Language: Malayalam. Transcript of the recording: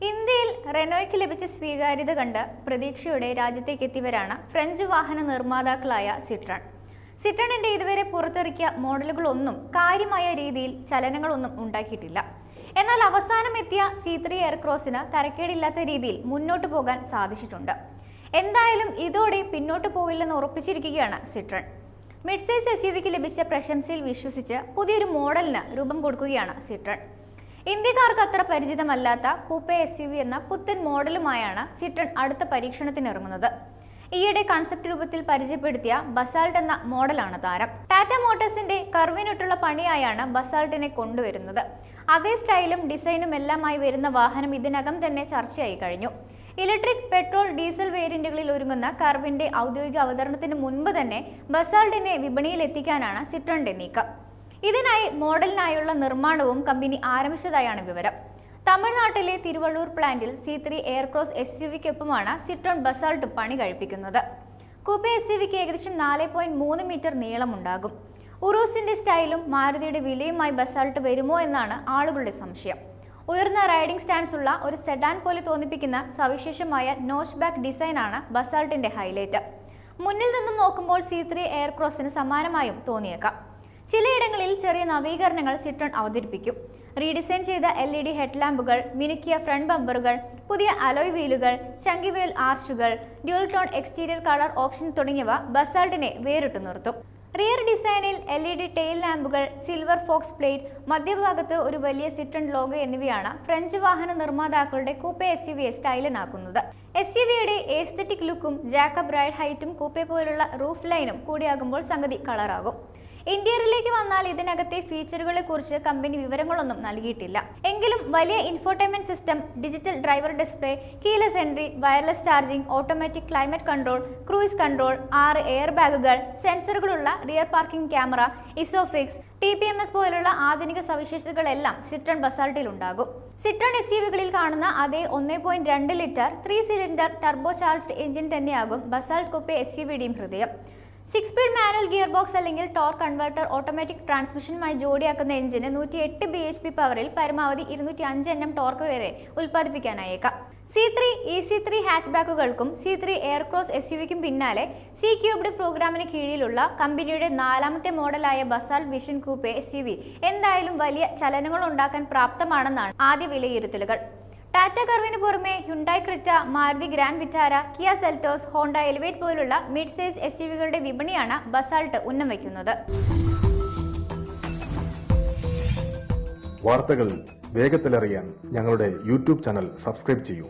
ഇന്ത്യയിൽ റെനോയ്ക്ക് ലഭിച്ച സ്വീകാര്യത കണ്ട് പ്രതീക്ഷയോടെ രാജ്യത്തേക്ക് എത്തിയവരാണ് ഫ്രഞ്ച് വാഹന നിർമ്മാതാക്കളായ സിട്രൺ സിട്രണിന്റെ ഇതുവരെ പുറത്തിറക്കിയ മോഡലുകളൊന്നും കാര്യമായ രീതിയിൽ ചലനങ്ങളൊന്നും ഉണ്ടാക്കിയിട്ടില്ല. എന്നാൽ അവസാനം എത്തിയ സി ത്രീ എയർക്രോസിന് തരക്കേടില്ലാത്ത രീതിയിൽ മുന്നോട്ട് പോകാൻ സാധിച്ചിട്ടുണ്ട്. എന്തായാലും ഇതോടെ പിന്നോട്ട് പോകില്ലെന്ന് ഉറപ്പിച്ചിരിക്കുകയാണ് സിട്രൺ മിഡ്സൈസ് എസ് യു വിക്ക് ലഭിച്ച പ്രശംസയിൽ വിശ്വസിച്ച് പുതിയൊരു മോഡലിന് രൂപം കൊടുക്കുകയാണ് സിട്രൺ ഇന്ത്യക്കാർക്ക് അത്ര പരിചിതമല്ലാത്ത കൂപ്പെ എസ് യു വി എന്ന പുത്തൻ മോഡലുമായാണ് സിട്രൺ അടുത്ത പരീക്ഷണത്തിനിറങ്ങുന്നത് ഈയിടെ കൺസെപ്റ്റ് രൂപത്തിൽ പരിചയപ്പെടുത്തിയ ബസാൾട്ട് എന്ന മോഡലാണ് താരം. ടാറ്റ മോട്ടോഴ്സിന്റെ കർവിനിട്ടുള്ള പണിയായാണ് ബസാൾട്ടിനെ കൊണ്ടുവരുന്നത്. അതേ സ്റ്റൈലും ഡിസൈനും എല്ലാമായി വരുന്ന വാഹനം ഇതിനകം തന്നെ ചർച്ചയായി കഴിഞ്ഞു. ഇലക്ട്രിക് പെട്രോൾ ഡീസൽ വേരിയന്റുകളിൽ ഒരുങ്ങുന്ന കർവിന്റെ ഔദ്യോഗിക അവതരണത്തിന് മുൻപ് തന്നെ ബസാൾട്ടിനെ വിപണിയിൽ എത്തിക്കാനാണ് സിട്രണിന്റെ നീക്കം. ഇതിനായി മോഡലിനായുള്ള നിർമ്മാണവും കമ്പനി ആരംഭിച്ചതായാണ് വിവരം. തമിഴ്നാട്ടിലെ തിരുവള്ളൂർ പ്ലാന്റിൽ C three Aircross S U വിക്കൊപ്പമാണ് Citroen Basalt പണി കഴിപ്പിക്കുന്നത്. കൂപ്പെ എസ് യു വിക്ക് ഏകദേശം നാല് പോയിന്റ് മൂന്ന് മീറ്റർ നീളമുണ്ടാകും. ഉറൂസിന്റെ സ്റ്റൈലും മാരുതിയുടെ വിലയുമായി ബസാൾട്ട് വരുമോ എന്നാണ് ആളുകളുടെ സംശയം. ഉയർന്ന റൈഡിംഗ് സ്റ്റാൻസ് ഉള്ള ഒരു സെഡാൻ പോലെ തോന്നിപ്പിക്കുന്ന സവിശേഷമായ നോച്ച് ബാക്ക് ഡിസൈനാണ് ബസാൾട്ടിന്റെ ഹൈലൈറ്റ്. മുന്നിൽ നിന്നും നോക്കുമ്പോൾ സി ത്രീ എയർക്രോസിന് സമാനമായും തോന്നിയേക്കാം. ചിലയിടങ്ങളിൽ ചെറിയ നവീകരണങ്ങൾ സിട്രൺ അവതരിപ്പിക്കും. റീഡിസൈൻ ചെയ്ത എൽ ഇ ഡി ഹെഡ്ലാമ്പുകൾ മിനുക്കിയ ഫ്രണ്ട് ബമ്പറുകൾ പുതിയ അലോയ് വീലുകൾ ചങ്കിവേൽ ആർച്ചുകൾ dual tone exterior colour option തുടങ്ങിയവ ബസാൾട്ടിനെ വേറിട്ടു നിർത്തും. റിയർ ഡിസൈനിൽ എൽ ഇ ഡി ടെയിൽ ലാമ്പുകൾ സിൽവർ ഫോക്സ് പ്ലേറ്റ് മധ്യഭാഗത്ത് ഒരു വലിയ സിട്രൺ ലോഗോ എന്നിവയാണ് ഫ്രഞ്ച് വാഹന നിർമ്മാതാക്കളുടെ കൂപ്പെ എസ് യു വിയെ സ്റ്റൈലിനാക്കുന്നത് എസ് യു വിയുടെ ഏസ്തറ്റിക് ലുക്കും ജാക്കബ് റൈഡ് ഹൈറ്റും കൂപ്പെ പോലുള്ള റൂഫ് ലൈനും കൂടിയാകുമ്പോൾ സംഗതി കളറാകും. ഇന്റീരിയറിലേക്ക് വന്നാൽ ഇതിനകത്തെ ഫീച്ചറുകളെ കുറിച്ച് കമ്പനി വിവരങ്ങളൊന്നും നൽകിയിട്ടില്ല. എങ്കിലും വലിയ infotainment system digital driver display keyless entry wireless charging automatic climate control cruise control ആറ് എയർ ബാഗുകൾ സെൻസറുകളുള്ള rear parking camera ISOFIX T P M S പോലുള്ള ആധുനിക സവിശേഷതകളെല്ലാം സിട്രൺ ബസാൾട്ടിൽ ഉണ്ടാകും സിട്രൺ എസ് യു വികളിൽ കാണുന്ന അതേ ഒന്ന് പോയിന്റ് രണ്ട് litre three cylinder turbo charged engine തന്നെയാകും ബസാൾട്ട് കുപ്പെ എസ് യു വിയുടെയും ഹൃദയം. Six speed manual gear box അല്ലെങ്കിൽ ടോർ കൺവെർട്ടർ ഓട്ടോമാറ്റിക് ട്രാൻസ്മിഷനുമായി ജോഡിയാക്കുന്ന എഞ്ചിന് നൂറ്റി എട്ട് ബി എച്ച് പി പവറിൽ പരമാവധി ഇരുന്നൂറ്റി അഞ്ച് എൻ എം ടോർക്ക് വരെ ഉൽപ്പാദിപ്പിക്കാനായേക്കാം. C three E C three hatch ബാക്കുകൾക്കും C three Aircross S U വിക്കും പിന്നാലെ സി ക്യൂബ്ഡ് പ്രോഗ്രാമിന് കീഴിലുള്ള കമ്പനിയുടെ നാലാമത്തെ മോഡലായ Basalt vision coupe S U V എന്തായാലും വലിയ ചലനങ്ങൾ ഉണ്ടാക്കാൻ പ്രാപ്തമാണെന്നാണ് ആദ്യ വിലയിരുത്തലുകൾ. ടാറ്റ കർവിന് പുറമെ Hyundai Creta Maruti Grand Vitara Kia Seltos Honda Elevate പോലുള്ള മിഡ് സൈസ് എസ് യുവികളുടെ വിപണിയാണ് ബസാൾട്ട് ഉന്നം വയ്ക്കുന്നത്. വാർത്തകൾ വേഗത്തിലറിയാൻ ഞങ്ങളുടെ യൂട്യൂബ് ചാനൽ സബ്സ്ക്രൈബ് ചെയ്യൂ.